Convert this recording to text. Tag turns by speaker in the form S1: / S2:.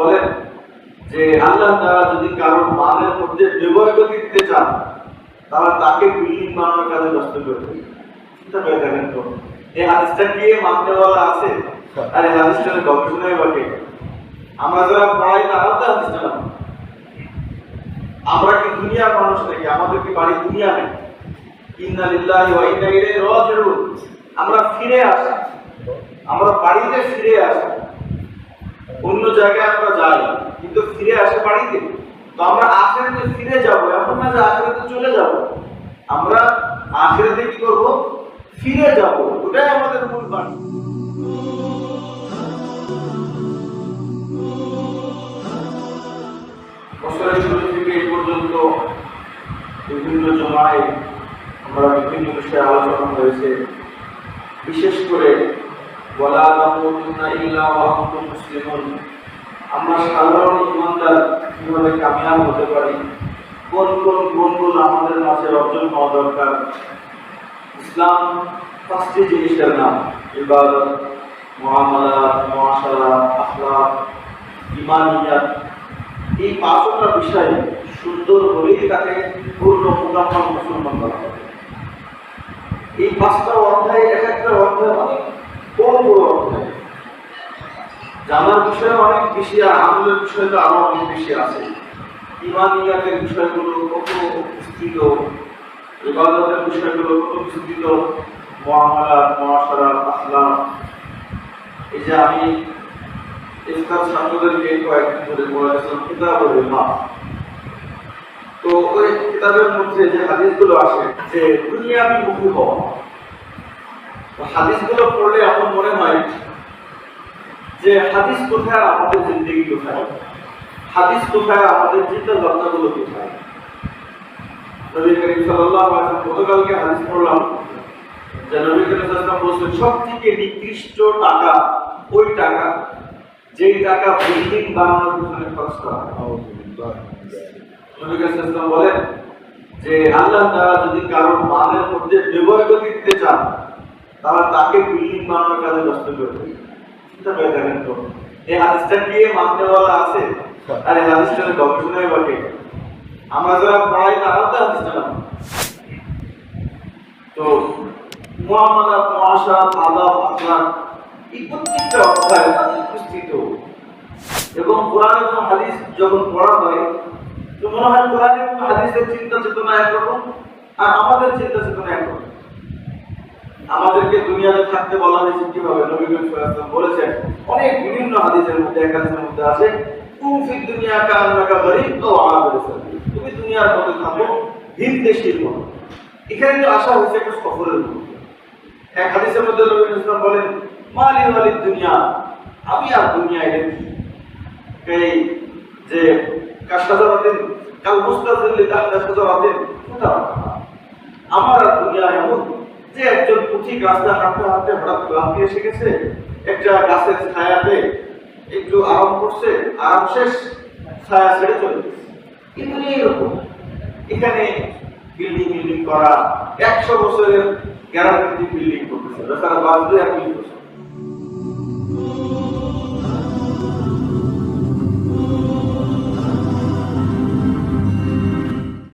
S1: বলেন যে আল্লাহ তারা যদি কারোর মালের মধ্যে দিতে চান, তাহলে তাকে বিল্ডিং বানানোর কাজে করবে চিন্তা করে দেখেন তো, এই হাদিসটা আছে? আর এই গবেষণায় বটে। আমরা যারা পড়াই তো আমরা কি দুনিয়ার মানুষ নাকি? আমাদের কি বাড়ি দুনিয়া নেই? ইন্না লিল্লাহি ওয়া ইন্না ইলাইহি রাজিউন। আমরা ফিরে আসি। আমরা বাড়িতে ফিরে আসি। জায়গায় আমরা যাই, কিন্তু ফিরে আসে বাড়িতে। তো আমরা আখেরাতে ফিরে যাব, এমন না যে আখেরাতে চলে যাব। আমরা আখেরাতে কি করব? ফিরে যাব। ওটাই আমাদের মূল বাণী। শুরু থেকে পর্যন্ত বিভিন্ন জমায় আমরা বিভিন্ন বিষয়ে আলোচনা হয়েছে। বিশেষ করে বলা ইল্লা মুসলিমুন। আমরা সাধারণ ইমানদার কীভাবে কামিয়াব হতে পারি। কোন কোন গুণগুলো আমাদের মাঝে অর্জন হওয়া দরকার? ইসলাম পাঁচটি জিনিসের নাম। ইবাদত, মুআমালাত, মুআশারাত, আখলাক ইমানিয়াত এই পাঁচটা বিষয় সুন্দর হলেই তাকে পূর্ণ মুকাম্মাল মুসলমান বলা হবে এই পাঁচটা অধ্যায় এক একটা অধ্যায় অনেক বড় বড় অধ্যায় জানার বিষয় অনেক আর আমলের বিষয় তো আরও অনেক বেশি আছে। ইমানিয়াতের বিষয়গুলো কত বিস্তৃত ইবাদতের বিষয়গুলো কত বিস্তৃত মহামালাত মহাসারাত আসলাম এই যে আমি ইসলাম ছাত্রদেরকে কয়েকদিন ধরে পড়াচ্ছিলাম কিতাবের মা তো ওই কিতাবের মধ্যে যে হাদিসগুলো আসে, যে দুনিয়াবি মুখী হওয়া। হাদিসগুলো পড়লে এমন মনে হয় যে হাদিস কোথায় আমাদের জিন্দগি কোথায়? হাদিস কোথায় আমাদের চিন্তা ভাবনাগুলো কোথায়? নবী করিম ওয়াসাল্লাম গতকালকে হাদিস পড়লাম যে নবী করিম বলছেন সব থেকে নিকৃষ্ট টাকা ওই টাকা যেই টাকা বিল্ডিং বানানোর পিছনে খরচ করা নবী করিম বলেন যে, আল্লাহ তাআলা যদি কারোর মালের মধ্যে বিবর্গ দিতে চান তাহলে তাকে বিল্ডিং বানানোর কাজে ব্যস্ত করবে চিন্তা করে দেখেন তো। এই হাদিসটা কি মানতেওয়ালা আছে? আর এই হাদিসটার গবেষণায় বটে। আমরা যারা পড়াই তারাও তো হাদিসটা না তো মুআমালাত মুআশারাত আদাব আখলাক এই প্রত্যেকটা অধ্যায় উপস্থিত। এবং কোরআন এবং হাদিস যখন পড়া হয় তো মনে হয় কোরআন এবং হাদিসের চিন্তা চেতনা একরকম আর আমাদের চিন্তা চেতনা একরকম। আমাদেরকে দুনিয়াতে থাকতে বলা হয়েছে কীভাবে? নবী করিম সাল্লাল্লাহু আলাইহি ওয়াসাল্লাম বলেছেন, অনেক বিভিন্ন হাদিসের মধ্যে, এক হাদিসের মধ্যে আছে ফি দুনিয়া কান্নাকা গরিব ও আবির সাবিল তুমি দুনিয়ার মধ্যে থাকো ভিন দেশীর মতো এখানে তো আসা হয়েছে একটা সফরের মতো এক হাদিসের মধ্যে নবী করিম সাল্লাল্লাহু বলেন মালি ওয়ালি দুনিয়া, আমি আর দুনিয়া এলে কি এই যে কাশাজারাতিন কাল মুস্তাজিল্লি তাহতা সাজারাতিন আমার আর দুনিয়া এমন যে একজন পুঁথি গাছটা হাঁটতে হাঁটতে হঠাৎ ক্লান্তি এসে গেছে, একটা গাছের ছায়াতে একটু আরাম করছে, আরাম শেষ, ছায়া ছেড়ে চলে গেছে। কিন্তু এইরকম এখানে বিল্ডিং বিল্ডিং করা, একশো বছরের গ্যারান্টি বিল্ডিং করতেছে। তারা বাঁচবে এক